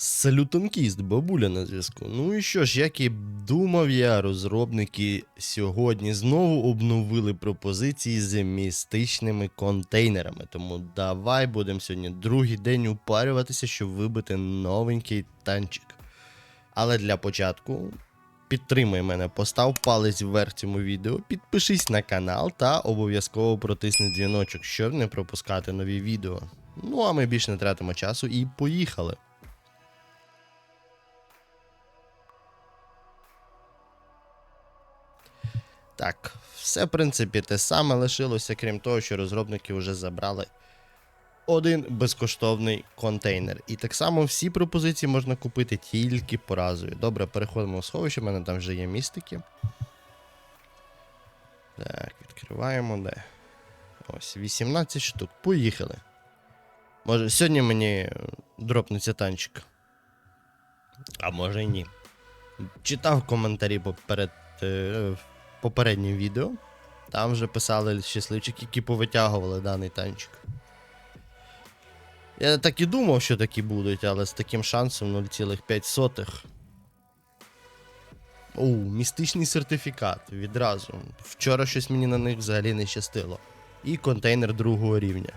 Салютонкіст, бабуля на зв'язку. Ну і що ж, як і думав я, розробники сьогодні знову обновили пропозиції з містичними контейнерами. Тому давай будемо сьогодні другий день упарюватися, щоб вибити новенький танчик. Але для початку підтримай мене, постав палець вверх цьому відео, підпишись на канал та обов'язково протисни дзвіночок, щоб не пропускати нові відео. Ну а ми більше не тратимо часу і поїхали. Так, все, в принципі, те саме лишилося, крім того, що розробники вже забрали один безкоштовний контейнер. І так само всі пропозиції можна купити тільки по разові. Добре, переходимо в сховище, в мене там вже є містики. Так, відкриваємо де. Ось, 18 штук. Поїхали. Може, сьогодні мені дропнеться танчик. А може і ні. Читав коментарі поперед е, попереднім відео. Там вже писали щасливчики, які повитягували даний танчик. Я так і думав, що такі будуть, але з таким шансом 0,5. О, містичний сертифікат відразу. Вчора щось мені на них взагалі не щастило. І контейнер другого рівня.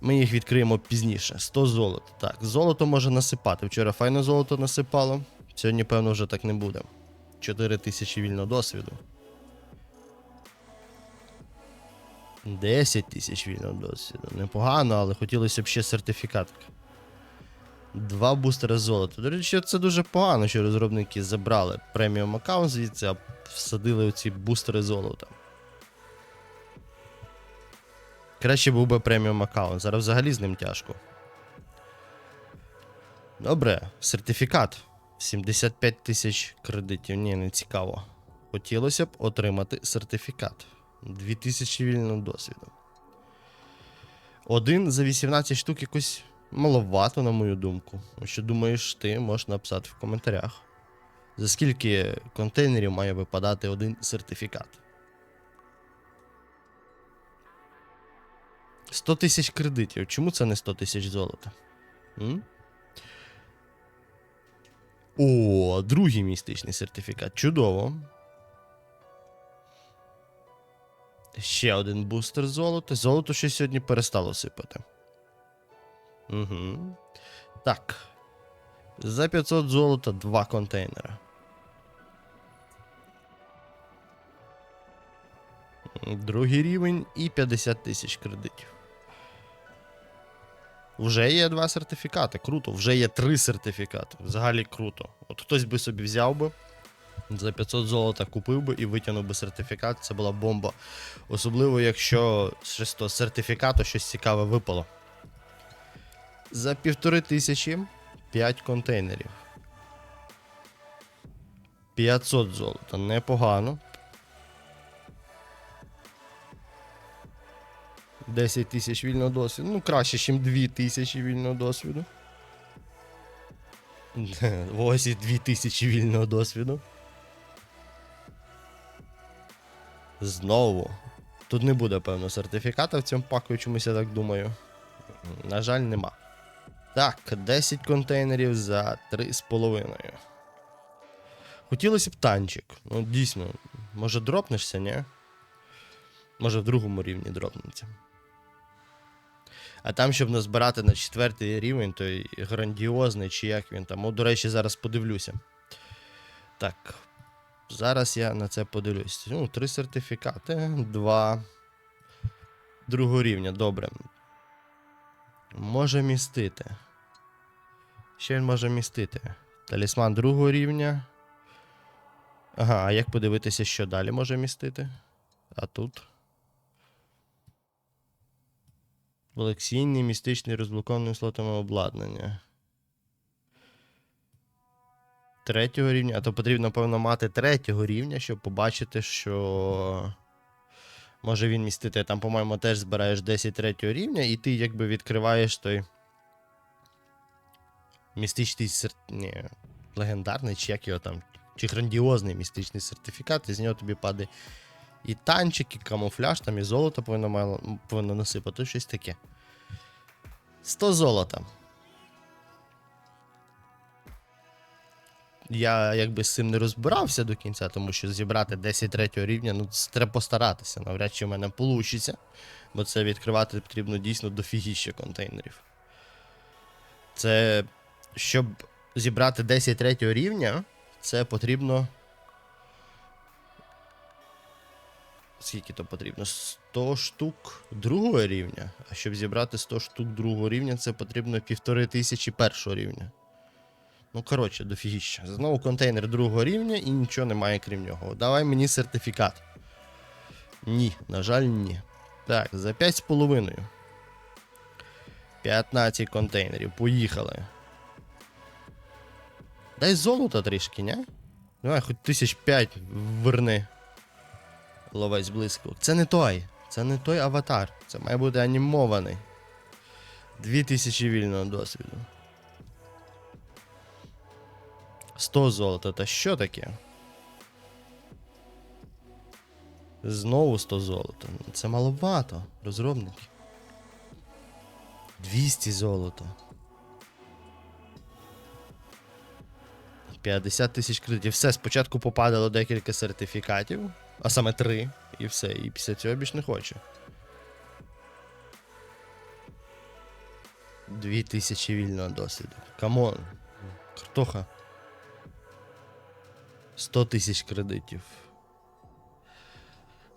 Ми їх відкриємо пізніше. 100 золота. Так, золото може насипати. Вчора файно золото насипало. Сьогодні, певно, вже так не буде. 4 тисячі вільного досвіду. 10 тисяч вільного досвіду. Непогано, але хотілося б ще сертифікат. Два бустери золота. До речі, це дуже погано, що розробники забрали преміум аккаунт звідси, а всадили оці бустери золота. Краще був би преміум аккаунт. Зараз взагалі з ним тяжко. Добре, сертифікат. 75 тисяч кредитів. Ні, не цікаво. Хотілося б отримати сертифікат. 2000 вільного досвіду. Один за 18 штук якось маловато, на мою думку. Що думаєш ти, можеш написати в коментарях. За скільки контейнерів має випадати один сертифікат? 100 тисяч кредитів. Чому це не 100 тисяч золота? М? О, другий містичний сертифікат. Чудово. Ще один бустер золота. Золото ще сьогодні перестало сипати. Угу. Так. За 500 золота два контейнера. Другий рівень і 50 тисяч кредитів. Вже є два сертифікати. Круто. Вже є три сертифікати. Взагалі круто. От хтось би собі взяв би. За 500 золота купив би і витягнув би сертифікат. Це була бомба. Особливо, якщо з того сертифікату щось цікаве випало. За півтори тисячі 5 контейнерів. 500 золота. Непогано. 10 тисяч вільного досвіду. Ну, краще, ніж 2 тисячі вільного досвіду. Ось і 2 тисячі вільного досвіду. Знову. Тут не буде, певно, сертифіката в цьому паку, чомусь я так думаю. На жаль, нема. Так, 10 контейнерів за 3,5. Хотілося б танчик. Ну, дійсно, може дропнешся, ні? Може в другому рівні дропнеться. А там, щоб назбирати на четвертий рівень, той грандіозний, чи як він там. О, до речі, зараз подивлюся. Так. Зараз я на це подивлюсь. Ну, три сертифікати, два другого рівня, добре. Може містити. Що він може містити? Талісман другого рівня. Ага, а як подивитися, що далі може містити? А тут. Колекційний містичний розблокований слотами обладнання. Третього рівня. А то потрібно, напевно, мати третього рівня, щоб побачити, що. Може він містити. Там, по-моєму, теж збираєш 10 третього рівня, і ти якби відкриваєш той. Містичний сер... Ні, легендарний, чи як його там. Чи грандіозний містичний сертифікат, і з нього тобі падає і танчик, і камуфляж, там і золото повинно мало, повинно насипати щось таке. 100 золота. Я якби з цим не розбирався до кінця, тому що зібрати 10 третього рівня, ну це треба постаратися. Навряд чи в мене вийде. Бо це відкривати потрібно дійсно дофігіще контейнерів. Це. Щоб зібрати 10 третього рівня, це потрібно. Скільки то потрібно? 100 штук другого рівня. А щоб зібрати 100 штук другого рівня, це потрібно півтори тисячі першого рівня. Ну, коротше, дофігіща. Знову контейнер другого рівня і нічого немає крім нього. Давай мені сертифікат. Ні, на жаль, ні. Так, за 5,5. 15 контейнерів. Поїхали. Дай золота трішки, ні? Давай, хоч тисяч п'ять верни. Ловець близько. Це не той. Це не той аватар. Це має бути анімований. 2000 вільного досвіду. 100 золота. Та що таке? Знову 100 золота. Це маловато, розробники. 200 золота. 50 тисяч кредитів. Все, спочатку попадало декілька сертифікатів, а саме 3, і все. І після цього більш не хочу. 2000 вільного досвіду. Камон. Картоха. 100 тисяч кредитів.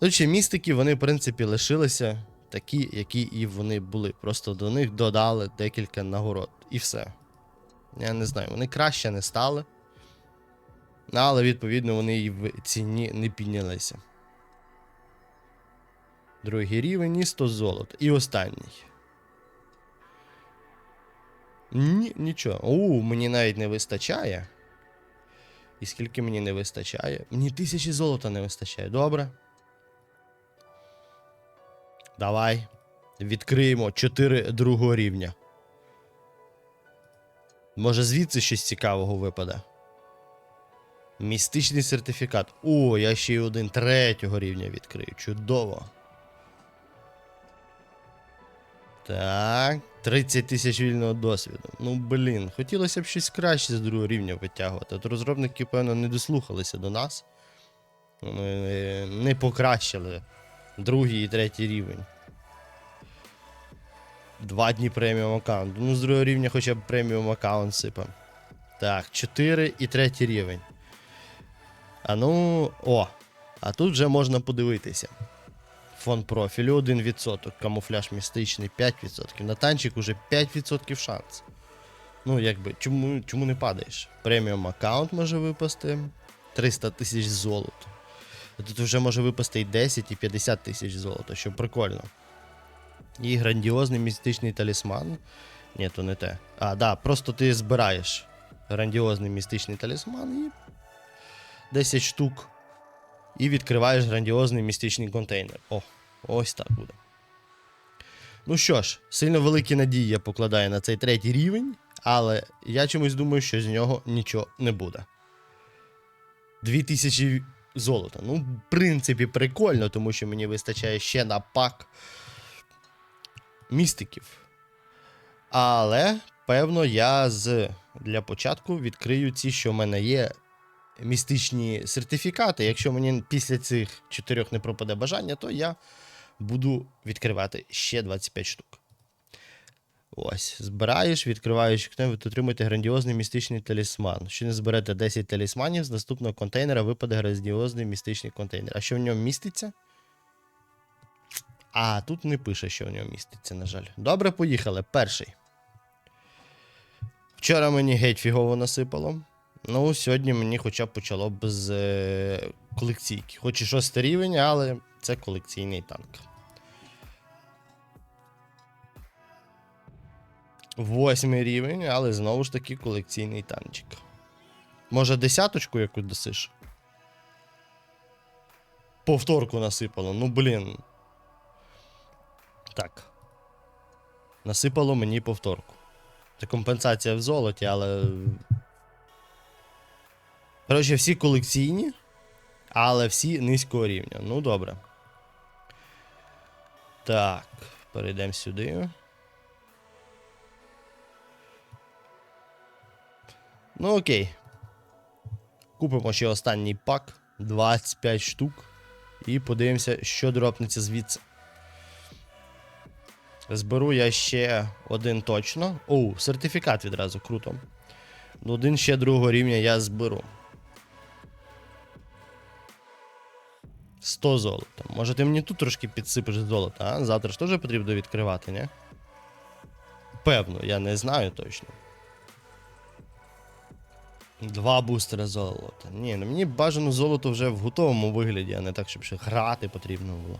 Коротше, містики, вони, в принципі, лишилися такі, які і вони були. Просто до них додали декілька нагород. І все. Я не знаю, вони краще не стали. Але, відповідно, вони і в ціні не піднялися. Другий рівень і 100 золота. І останній. Ні, нічого. У, мені навіть не вистачає. І скільки мені не вистачає? Мені тисячі золота не вистачає. Добре. Давай. Відкриємо 4 другого рівня. Може, звідси щось цікавого випаде. Містичний сертифікат. О, я ще й один третього рівня відкрию. Чудово. Так. 30 тисяч вільного досвіду. Ну, блін, хотілося б щось краще з другого рівня витягувати. От розробники, певно, не дослухалися до нас. Вони не покращили другий і третій рівень. Два дні преміум аккаунт. Ну, з другого рівня хоча б преміум аккаунт сипам. Так, 4 і третій рівень. А ну. О! А тут вже можна подивитися. Фон профілю 1%, камуфляж містичний 5%. На танчик уже 5% шанс. Ну, якби, чому чому не падаєш? Преміум аккаунт може випасти 300 тисяч золота. Тут вже може випасти і 10, і 50 тисяч золота, що прикольно. І грандіозний містичний талісман. Ні, то не те. А, да, просто ти збираєш грандіозний містичний талісман і 10 штук. І відкриваєш грандіозний містичний контейнер. О, ось так буде. Ну що ж, сильно великі надії я покладаю на цей третій рівень, але я чомусь думаю, що з нього нічого не буде. 2000 золота. Ну, в принципі, прикольно, тому що мені вистачає ще на пак містиків. Але, певно, я з для початку відкрию ці, що в мене є, містичні сертифікати. Якщо мені після цих чотирьох не пропаде бажання, то я буду відкривати ще 25 штук. Ось, збираєш, відкриваєш вікно, ви отримуєте грандіозний містичний талісман. Якщо не зберете 10 талісманів, з наступного контейнера випаде грандіозний містичний контейнер. А що в ньому міститься? А, тут не пише, що в ньому міститься, на жаль. Добре, поїхали. Перший. Вчора мені геть фігово насипало. Ну, сьогодні мені хоча б почало б з е, колекційки. Хоч і шостий рівень, але це колекційний танк. Восьмий рівень, але знову ж таки колекційний танчик. Може, десяточку яку досиш? Повторку насипало, ну блін. Так. Насипало мені повторку. Це компенсація в золоті, але. Коротше, всі колекційні, але всі низького рівня. Ну, добре. Так, перейдемо сюди. Ну, окей. Купимо ще останній пак 25 штук. І подивимося, що дропнеться звідси. Зберу я ще один точно. Оу, сертифікат відразу, круто. Один ще другого рівня я зберу. 100 золота. Може ти мені тут трошки підсипеш золота, а? Завтра ж теж потрібно відкривати, ні? Певно, я не знаю точно. Два бустера золота. Ні, ну мені бажано золото вже в готовому вигляді, а не так, щоб ще грати потрібно було.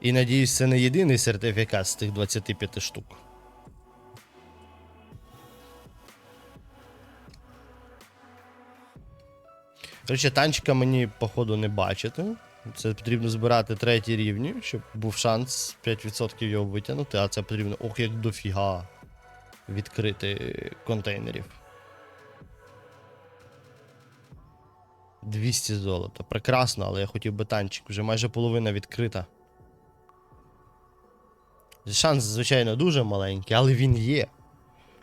І надіюсь, це не єдиний сертифікат з тих 25 штук. Коротше, танчика мені, походу, не бачити. Це потрібно збирати треті рівні, щоб був шанс 5% його витягнути, а це потрібно ох, як дофіга відкрити контейнерів. 200 золота. Прекрасно, але я хотів би танчик. Вже майже половина відкрита. Шанс, звичайно, дуже маленький, але він є.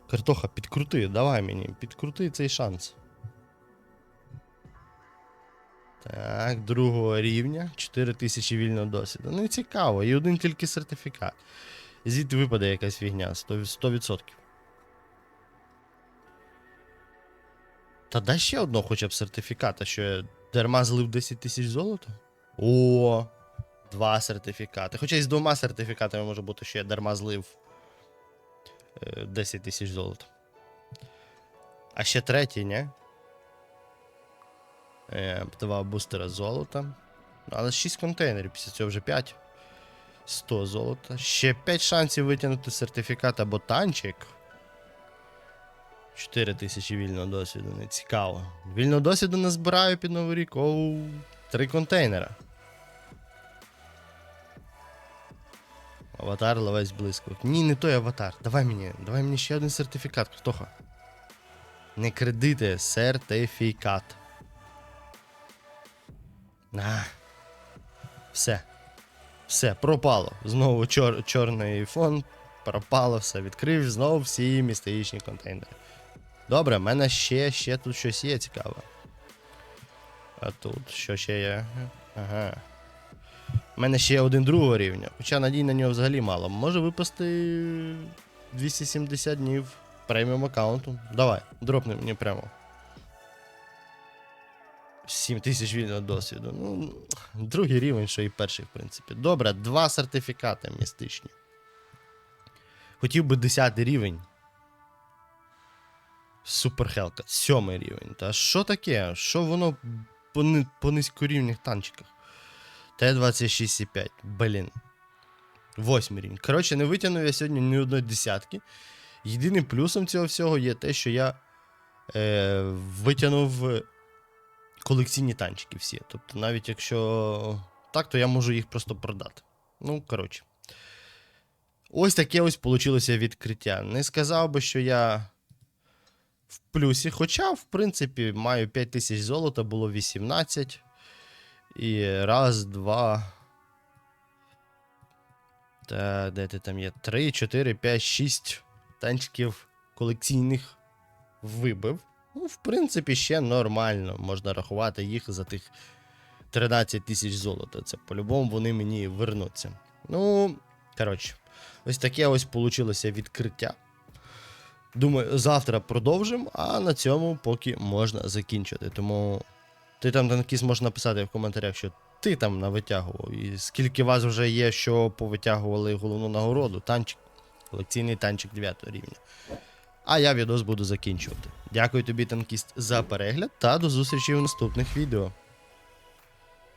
Картоха, підкрути, давай мені, підкрути цей шанс. Так, другого рівня. 4000 вільного досвіду. Ну цікаво, і один тільки сертифікат. Звідти випаде якась фігня, 100%. 100%. Та дай ще одного хоча б сертифіката, що я дарма злив 10 тисяч золота. О, два сертифікати. Хоча і з двома сертифікатами може бути, що я дарма злив е, 10 тисяч золота. А ще третій, ні? Е, Два бустера золота. Але 6 контейнерів, після цього вже 5. 100 золота. Ще 5 шансів витягнути сертифікат або танчик. 4 тисячі вільного досвіду, не цікаво. Вільного досвіду назбираю під новий рік. Оу, 3 контейнера. Аватар ловець близько. Ні, не той аватар. Давай мені, давай мені ще один сертифікат, Картоха. Не кредити, сертифікат. На. Все. Все, пропало. Знову чор чорний фон. Пропало все. Відкрив знову всі містичні контейнери. Добре, в мене ще, ще тут щось є цікаве. А тут що ще є? Ага. У мене ще є один другого рівня, хоча надій на нього взагалі мало. Може випасти 270 днів преміум аккаунту. Давай, дропни мені прямо. 7 тисяч вільного досвіду. Ну, другий рівень, що і перший, в принципі. Добре, два сертифікати містичні. Хотів би 10 рівень. Суперхелка. Сьомий рівень. Та що таке? Що воно по, ни- по низькорівних танчиках? Т-26,5. Блін. Восьмий рівень. Коротше, не витягнув я сьогодні ні одної десятки. Єдиним плюсом цього всього є те, що я е, витягнув колекційні танчики всі. Тобто, навіть якщо так, то я можу їх просто продати. Ну, коротше. Ось таке ось получилося відкриття. Не сказав би, що я в плюсі, хоча, в принципі, маю 5 тисяч золота, було 18. І раз, два. Та де ти там є? 3, 4, 5, 6 танчиків колекційних вибив. Ну, в принципі, ще нормально. Можна рахувати їх за тих 13 тисяч золота. Це по-любому вони мені вернуться. Ну, коротше, ось таке ось получилося відкриття. Думаю, завтра продовжимо, а на цьому поки можна закінчити. Тому ти там танкіст можеш написати в коментарях, що ти там навитягував. І скільки вас вже є, що повитягували головну нагороду, танчик, колекційний танчик 9 рівня. А я відос буду закінчувати. Дякую тобі, танкіст, за перегляд та до зустрічі в наступних відео.